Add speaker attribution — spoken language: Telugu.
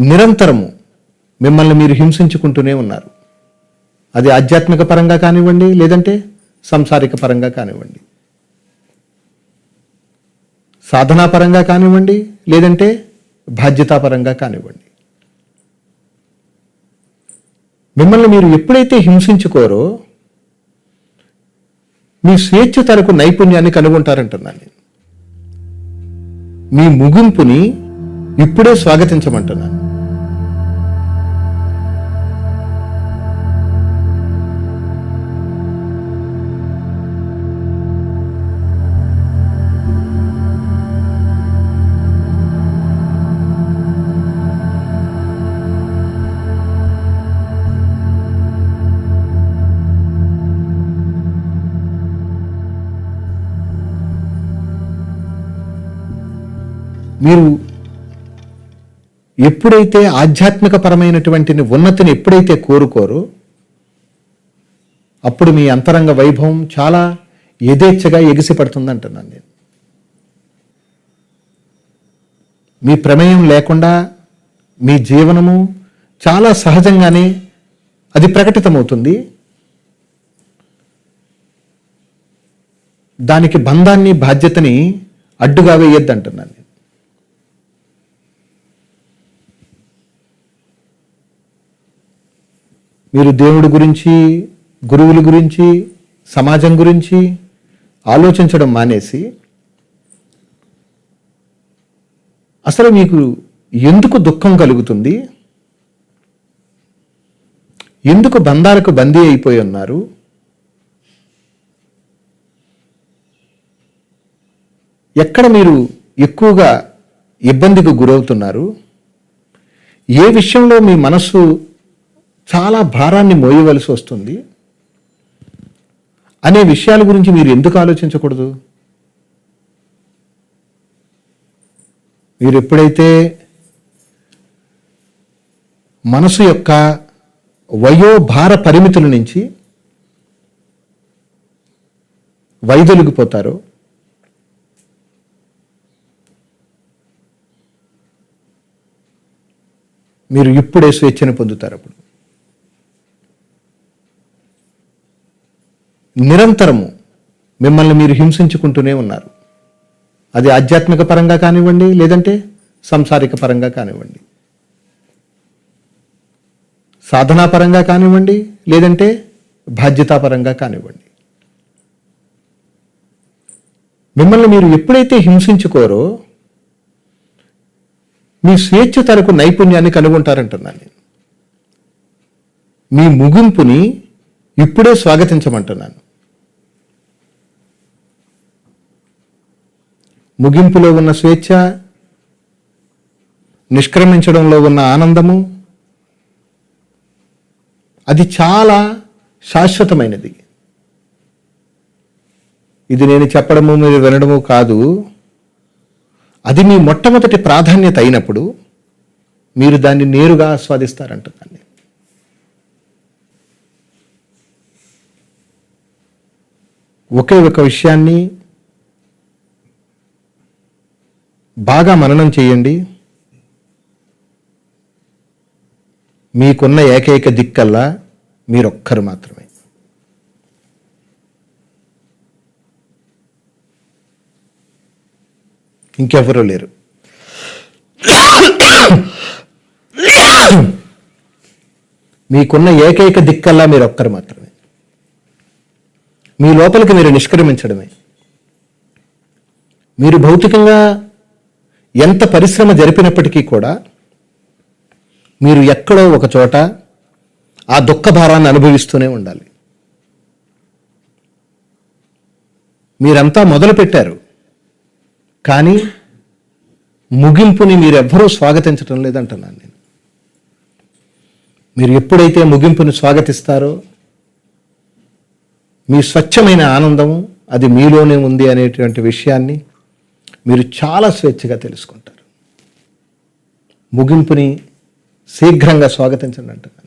Speaker 1: నిరంతరము మిమ్మల్ని మీరు హింసించుకుంటూనే ఉన్నారు. అది ఆధ్యాత్మిక పరంగా కానివ్వండి లేదంటే సంసారిక పరంగా కానివ్వండి. సాధనా పరంగా కానివ్వండి లేదంటే బాధ్యతాపరంగా కానివ్వండి. మిమ్మల్ని మీరు ఎప్పుడైతే హింసించుకోరో మీ స్వేచ్ఛ తరకు నైపుణ్యాన్ని కనుగొంటారంటున్నాను నేను. మీ ముగింపుని ఇప్పుడే స్వాగతించమంటున్నాను మీరు ఎప్పుడైతే ఆధ్యాత్మికపరమైనటువంటి ఉన్నతిని ఎప్పుడైతే కోరుకోరో అప్పుడు మీ అంతరంగ వైభవం చాలా యథేచ్ఛగా ఎగిసిపడుతుంది అంటున్నాను నేను. మీ ప్రమేయం లేకుండా మీ జీవనము చాలా సహజంగానే అది ప్రకటితమవుతుంది. దానికి బంధాన్ని బాధ్యతని అడ్డుగా వేయొద్దు అంటున్నాను నేను మీరు దేవుడి గురించి గురువుల గురించి సమాజం గురించి ఆలోచించడం మానేసి అసలు మీకు ఎందుకు దుఃఖం కలుగుతుంది? ఎందుకు బంధాలకు బందీ అయిపోయి ఉన్నారు? ఎక్కడ మీరు ఎక్కువగా ఇబ్బందికి గురవుతున్నారు? ఏ విషయంలో మీ మనస్సు చాలా భారాన్ని మోయవలసి వస్తుంది. అనే విషయాల గురించి మీరు ఎందుకు ఆలోచించకూడదు? మీరు ఎప్పుడైతే మనసు యొక్క వయోభార పరిమితుల నుంచి వైదొలిగిపోతారో మీరు ఇప్పుడే స్వేచ్ఛను పొందుతారు అప్పుడు. నిరంతరము మిమ్మల్ని మీరు హింసించుకుంటూనే ఉన్నారు. అది ఆధ్యాత్మిక పరంగా కానివ్వండి లేదంటే సంసారిక పరంగా కానివ్వండి. సాధనాపరంగా కానివ్వండి లేదంటే బాధ్యతాపరంగా కానివ్వండి. మిమ్మల్ని మీరు ఎప్పుడైతే హింసించుకోరో మీ స్వేచ్ఛ తరకు నైపుణ్యాన్ని కనుగొంటారంటున్నాను నేను. మీ ముగింపుని ఇప్పుడే స్వాగతించమంటున్నాను. ముగింపులో ఉన్న స్వేచ్ఛ నిష్క్రమించడంలో ఉన్న ఆనందము అది చాలా శాశ్వతమైనది. ఇది నేను చెప్పడము మీరు వినడము కాదు. అది మీ మొట్టమొదటి ప్రాధాన్యత అయినప్పుడు మీరు దాన్ని నేరుగా ఆస్వాదిస్తారంట దాన్ని. ఒకే ఒక విషయాన్ని బాగా మననం చేయండి. మీకున్న ఏకైక దిక్కల్లా మీరొక్కరు మాత్రమే. ఇంకెవరూ లేరు. మీకున్న ఏకైక దిక్కల్లా మీరొక్కరు మాత్రమే. మీ లోపలికి మీరు నిష్క్రమించడమే. మీరు భౌతికంగా ఎంత పరిశ్రమ జరిపినప్పటికీ కూడా మీరు ఎక్కడో ఒక చోట ఆ దుఃఖ భారాన్ని అనుభవిస్తూనే ఉండాలి. మీరంతా మొదలు పెట్టారు. కానీ ముగింపుని మీరెవ్వరూ స్వాగతించటం లేదంటున్నాను నేను. మీరు ఎప్పుడైతే ముగింపుని స్వాగతిస్తారో మీ స్వచ్ఛమైన ఆనందము అది మీలోనే ఉంది అనేటువంటి విషయాన్ని మీరు చాలా స్వేచ్ఛగా తెలుసుకుంటారు. ముగింపుని శీఘ్రంగా స్వాగతించండి అంటున్నారు